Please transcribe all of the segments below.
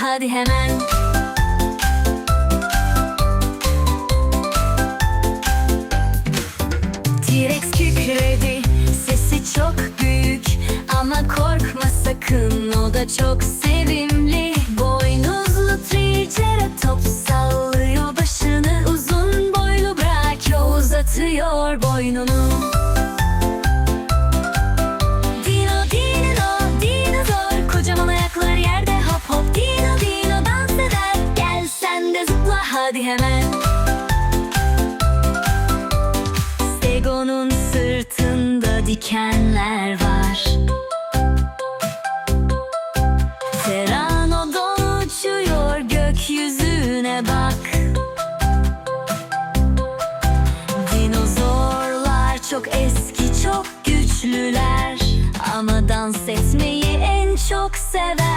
hadi hemen. T-Rex kükredi Sesi çok büyük. Ama korkma sakın O da çok sevimli. Boynuzlu Triceratops Sallıyor başını. Uzun boylu Brachio Uzatıyor boynunu hadi hemen. Stego'nun sırtında dikenler var. Pteranodon uçuyor gökyüzüne bak. Dinozorlar çok eski çok güçlüler. Ama dans etmeyi en çok severler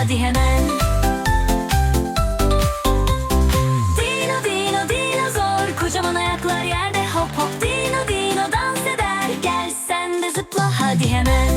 hadi hemen. Dino Dino dinozor. Kocaman ayaklar yerde. Hop hop. Dino Dino dans eder. Gel sen de zıpla. Hadi hemen